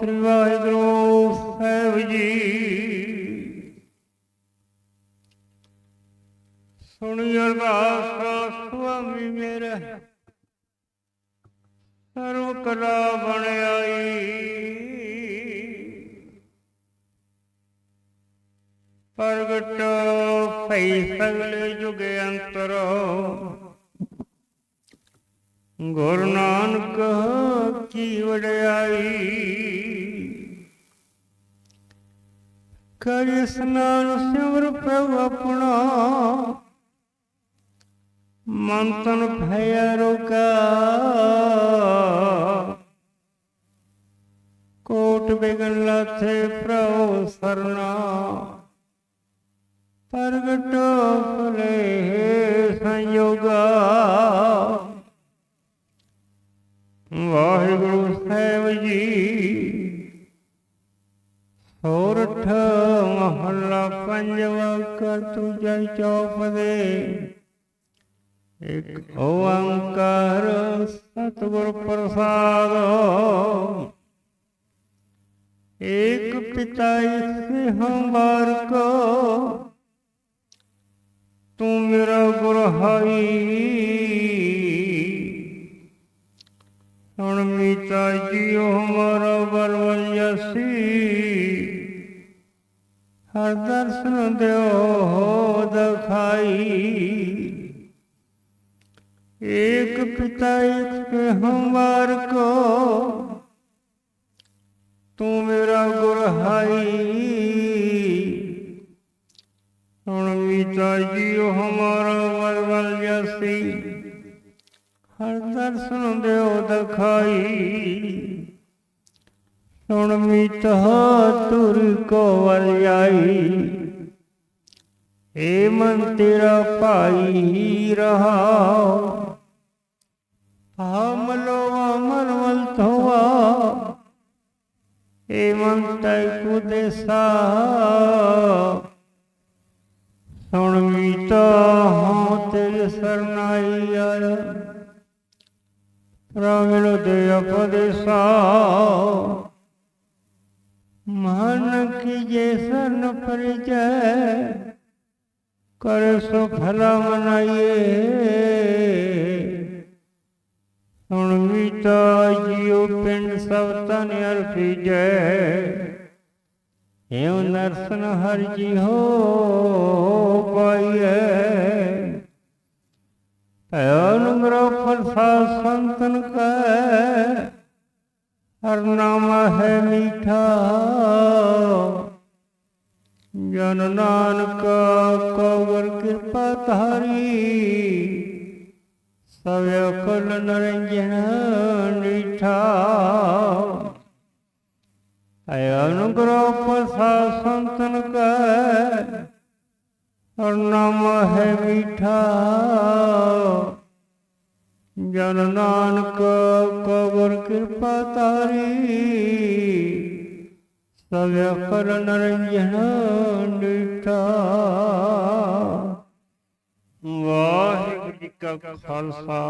ਸ੍ਰੀ ਵਾਹਿਗੁਰੂ ਸਾਹਿਬ ਜੀ। ਸੁਣੀ ਅਰਦਾਸ ਸੁਆਮੀ ਮੇਰਾ। ਸਰਵ ਕਲਾ ਬਣ ਆਈ ਪ੍ਰਗਟ ਭਈ ਸਗਲੇ ਜੁਗ ਅੰਤਰ। ਗੁਰੂ ਨਾਨਕ ਕੀ ਵਡਿਆਈ। ਕਰ ਇਸਨਾਨ ਸਿਮਰ ਪ੍ਰਭ ਆਪਣਾ। ਮਨ ਤਨ ਭਇਆ ਰੋਕਾ। ਕੋਟ ਬਿਗਨ ਲਾਥੇ ਪ੍ਰਭ ਸਰਨਾ ਪ੍ਰਗਟੋ ਫਲੇ ਸੰਯੋਗਾ। ਵਾਹਿਗੁਰੂ ਸਾਹਿਬ ਜੀ ਸੋਰਠ ਮਹੱਲਾ ਪੰਜਵਾ ਕਰ ਤੁਜੈ ਚੌਪ ਦੇ ਇਕ ਓੰਕਾਰ ਸਤਿਗੁਰ ਪ੍ਰਸਾਦ। ਏਕ ਪਿਤਾ ਇਸੇ ਹਮਾਰ ਕੋ ਤੂੰ ਮੇਰਾ ਗੁਰ ਹਾਈ। ਹਰ ਦਰਸ਼ਨ ਦਿਓ ਹੋ ਦਖਾਈ। ਏਕ ਪਿਤਾ ਇੱਕ ਹਮਾਰ ਕੋ, ਤੂੰ ਮੇਰਾ ਗੁਰ ਹਾਈ। ਹੁਣ ਮੀਤਾ ਜੀਓ ਹਮਾਰਾ ਬਰਵਲ ਜਸੀ। ਹਰ ਦਰਸ਼ਨ ਦਿਓ ਦਖਾਈ। ਸੁਣ ਮੀਤ ਤੁਰ ਕੋ ਵਲ ਆਈ। ਏ ਮਨ ਤੇਰਾ ਭਾਈ ਰਹਾ ਹਮ ਲੋ ਅਮਰ ਵਲ ਤੋਵਾ ਏ ਮਨ ਤੈ ਕੁਦੇਸਾ ਸੁਣ ਮੀਤ ਹਾਂ ਤੇਰੇ ਸਰਨਾਈ ਆਇਆ ਰਾਵਿਲ ਦੇ ਅਪਦੇਸਾ ਮਨ ਕੀ ਜੇ ਸਰਨ ਪਰਿਜੈ ਕਰ ਸੋ ਭਲਾ ਮਨਾਈਏ ਹੁਣ ਮੀਤਾ ਜੀਉ ਪਿੰਡ ਸਭ ਤਨ ਅਰਪੀਜੈ ਏਉ ਨਰਸਨ ਹਰ ਜੀ ਹੋ ਪਾਈਐ ਅਨੁਗ੍ਰਹ ਪ੍ਰਸਾਦ ਹੈ ਮੀਠਾ ਜਨ ਨਾਨਕ ਕਵਰ ਕਿਰਪਾ ਧਾਰੀ। ਸਭ ਅਕਲ ਨਰੰਜਨ ਨੀਠਾ। ਅਯ ਅਨੁਗ੍ਰਹ ਪ੍ਰਸਾਦ ਸੰਤਨ ਕੈ। ਹਰ ਨਾਮ ਹੈ ਮੀਠਾ। ਜਨ ਨਾਨਕ ਕਬਰ ਕਿਰਪਾ ਤਾਰੀ ਸਭ ਅਕਲ ਨਰੰਜਨ ਵਾਹਿਗੁਰੂ ਜੀ ਕਾ ਖਾਲਸਾ।